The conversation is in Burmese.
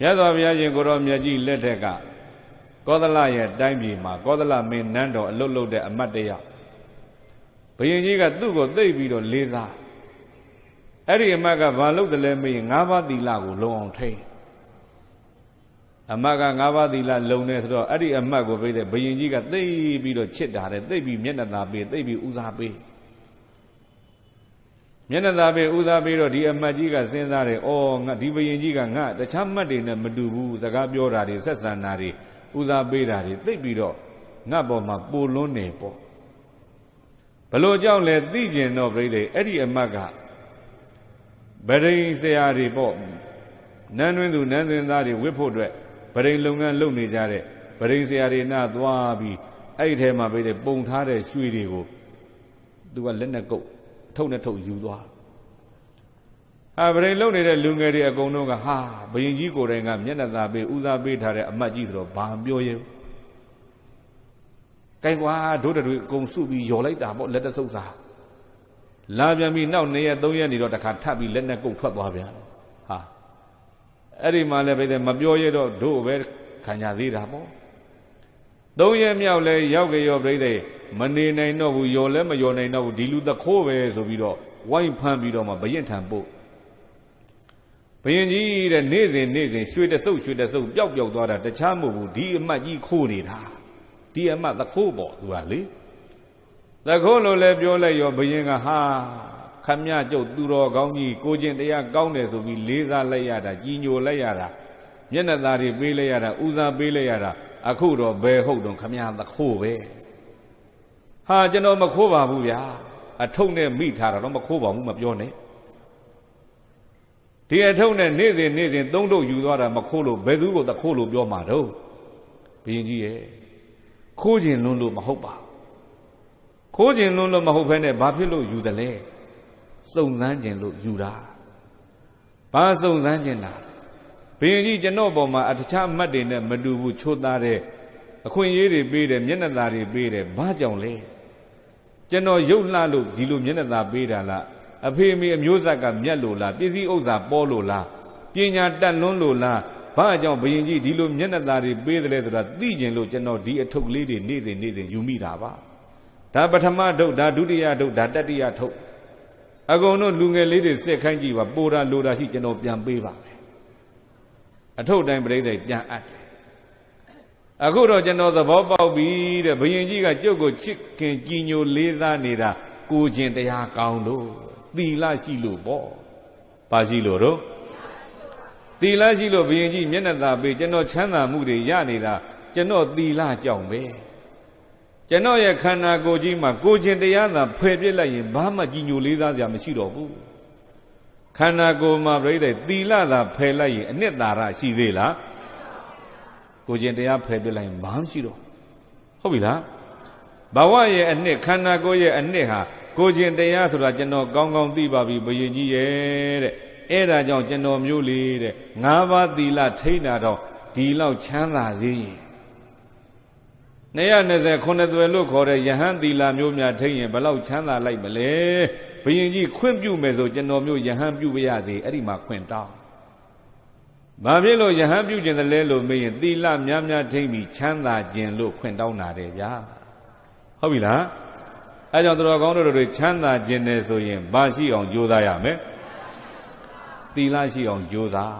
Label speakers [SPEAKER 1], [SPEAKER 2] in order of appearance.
[SPEAKER 1] မြတ်စွာဘုရားရှင်ကိုရောမြတ်ကြီးလက်ထက်ကကောသလရဲ့တိုင်းပြည်မှာကောသလမင်းနန်းတော်အလုတ်လုတ်တဲ့အမတ်တရဘုရင်ကြီးကသူ့ကိုသိပ်ပြီးတော့လေးစားအဲ့ဒီအမတ်ကဘာလုပ်တယ်လဲမေးရင်၅ပါးသီလကိုလုံအောင်ထိန်အမတ်က၅ပါးသီလလုံနေဆိုတော့အဲ့ဒီအမတ်ကိုပြိတဲ့ဘုရင်ကြီးကသိပ်ပြီးတော့ချစ်တာတယ်သိပ်ပြီးမျက်နှာသာပေးသိပ်ပြီးဦးစားပေး မျက်နှာသာပေးဦးစားပေးတော့ဒီအမတ်ကြီးကစဉ်းစားတယ်အော်ငါဒီဘုရင်ကြီးကငါတခြားမတ်တွေနဲ့မတူဘူးစကားပြောတာတွေဆက်ဆံတာတွေဦးစားပေးတာတွေသိပ်ပြီးတော့ငါပေါ်မှာပိုလွန်းနေပေါ့ဘလို့ကြောင့်လဲသိကျင်တော့ပြိတဲ့အဲ့ဒီအမတ်ကဗရိန်ဆရာတွေပေါ့နန်းတွင်းသူနန်းတွင်းသားတွေဝစ်ဖို့အတွက်ဗရိန်လုပ်ငန်းလုပ်နေကြတဲ့ဗရိန်ဆရာတွေနာသွားပြီးအဲ့ဒီထဲမှာပြိတဲ့ပုံထားတဲ့ရွှေတွေကိုသူကလက်နဲ့ကုပ် ထုတ်နဲ့ထုတ်ယူသွားအာဗရိန်လုံနေတဲ့လူငယ်တွေအကုန်လုံးကဟာဘယင်ကြီးကိုယ်တိုင်ကမျက်နှာသာပေးဦးစားပေးထားတဲ့အမတ်ကြီးဆိုတော့ဘာပြောရဲကဲကွာတို့တွေအကုန်စုပြီးယော်လိုက်တာပေါ့လက်တဆုပ်စာလာပြန်ပြီးနောက်2ရက်3ရက်နေတော့တခါထပ်ပြီးလက်နဲ့ကုတ်ထွက်သွားပြန်ဟာအဲ့ဒီမှာလည်းပဲမပြောရတော့တို့ပဲခံကြသေးတာပေါ့ သုံးရက်မြောက်လဲရောက်ကြရောပြိဿမနေနိုင်တော့ဘူးယော်လဲမယော်နိုင်တော့ဘူးဒီလူသခိုးပဲဆိုပြီးတော့ဝိုင်းဖမ်းပြီးတော့မှဘရင်ထံပို့ဘရင်ကြီးတဲ့နေ့စဉ်နေ့စဉ်ရွှေတဆုပ်ရွှေတဆုပ်ပျောက်ပျောက်သွားတာတခြားမဟုတ်ဘူးဒီအမတ်ကြီးခိုးနေတာဒီအမတ်သခိုးပေါ့သူကလေသခိုးလို့လည်းပြောလိုက်ရောဘရင်ကဟာခမည်းကျုပ်သူတော်ကောင်းကြီးကိုကျင်တရားကောင်းတယ်ဆိုပြီးလေးစားလိုက်ရတာကြီးညိုလိုက်ရတာမျက်နှာသားတွေပေးလိုက်ရတာဦးစားပေးလိုက်ရတာ အခုတော့ဘယ်ဟုတ်တော့ခမည်းသခိုးပဲဟာကျွန်တော်မခိုးပါဘူးဗျာအထုပ်နဲ့မိထားတာတော့မခိုးပါဘူးမပြောနဲ့ဒီအထုပ်နဲ့နေ့စဉ်နေ့စဉ်သုံးတို့ယူသွားတာမခိုးလို့ဘယ်သူကိုသခိုးလို့ပြောမှာတော့ဘုရင်ကြီးရဲ့ခိုးခြင်းလွန်းလို့မဟုတ်ပါခိုးခြင်းလွန်းလို့မဟုတ်ဘဲနဲ့ဘာဖြစ်လို့ယူတယ်လဲစုံစမ်းခြင်းလို့ယူတာဘာစုံစမ်းခြင်းလား ဘုရင်ကြီးကျွန်တော်ပေါ်မှာအတခြားအမတ်တွေနဲ့မတူဘူးချိုးသားတဲ့အခွင့်အရေးတွေပေးတယ်မျက်နှာသာတွေပေးတယ်ဘာကြောင့်လဲကျွန်တော်ရုပ်လှလို့ဒီလိုမျက်နှာသာပေးတာလားအဖေအမေအမျိုးဆက်ကမြတ်လို့လားပစ္စည်းဥစ္စာပေါ်လို့လားပညာတတ်လွန်းလို့လားဘာကြောင့်ဘုရင်ကြီးဒီလိုမျက်နှာသာတွေပေးတယ်လဲဆိုတာသိကျင်လို့ကျွန်တော်ဒီအထုပ်လေးတွေနေ့စဉ်နေ့စဉ်ယူမိတာပါဒါပထမဒုတ်ဒါဒုတိယဒုတ်ဒါတတိယထုတ်အကုန်လုံးလူငယ်လေးတွေစစ်ခိုင်းကြည့်ပါပိုတာလိုတာရှိကျွန်တော်ပြန်ပေးပါမယ် အထုပ်တိုင်းပြိဿပြန်အပ်တယ်အခုတော့ကျွန်တော်သဘောပေါက်ပြီတဲ့ဘုရင်ကြီးကကြုတ်ကိုချစ်ခင်ကြည်ညိုလေးစားနေတာကိုခြင်းတရားကောင်းလို့သီလရှိလို့ပေါ့ပါရှိလို့တော့သီလရှိလို့ဘုရင်ကြီးမျက်နှာသာပေးကျွန်တော်ချမ်းသာမှုတွေရနေတာကျွန်တော်သီလကြောင့်ပဲကျွန်တော်ရဲ့ခန္ဓာကိုယ်ကြီးမှာကိုခြင်းတရားသာဖယ်ပြစ်လိုက်ရင်ဘာမှကြည်ညိုလေးစားစရာမရှိတော့ဘူး ခန္ဓာကိုယ်မှာပြိတဲ့သီလသာဖယ်လိုက်ရင်အနှစ်သာရရှိသေးလားကိုကျင်တရားဖယ်ပြလိုက်ရင်ဘာမှရှိတော့ဟုတ်ပြီလားဘဝရဲ့အနှစ်ခန္ဓာကိုယ်ရဲ့အနှစ်ဟာကိုကျင်တရားဆိုတာကျွန်တော်ကောင်းကောင်းသိပါပြီဘယင်ကြီးရဲ့တဲ့အဲ့ဒါကြောင့်ကျွန်တော်မျိုးလေးတဲ့ငါးပါးသီလထိန်းတာတော့ဒီလောက်ချမ်းသာသေးရင်220ခုနှစ်သွယ်လို့ခေါ်တဲ့ယဟန်သီလမျိုးများထိန်းရင်ဘလောက်ချမ်းသာလိုက်မလဲ ဘယင်ကြီးခွင့်ပြုမယ်ဆိုကျွန်တော်မျိုးယဟန်ပြုပါရစေအဲ့ဒီမှာခွင့်တောင်းဘာဖြစ်လို့ယဟန်ပြုခြင်းတလဲလို့မေးရင်သီလများများထိမ့်ပြီးချမ်းသာခြင်းလို့ခွင့်တောင်းတာတယ်ဗျာဟုတ်ပြီလားအဲကြောင့်တော်ကောင်းတို့တွေချမ်းသာခြင်းနဲ့ဆိုရင်ဘာရှိအောင်ကြိုးစားရမလဲသီလရှိအောင်ကြိုးစား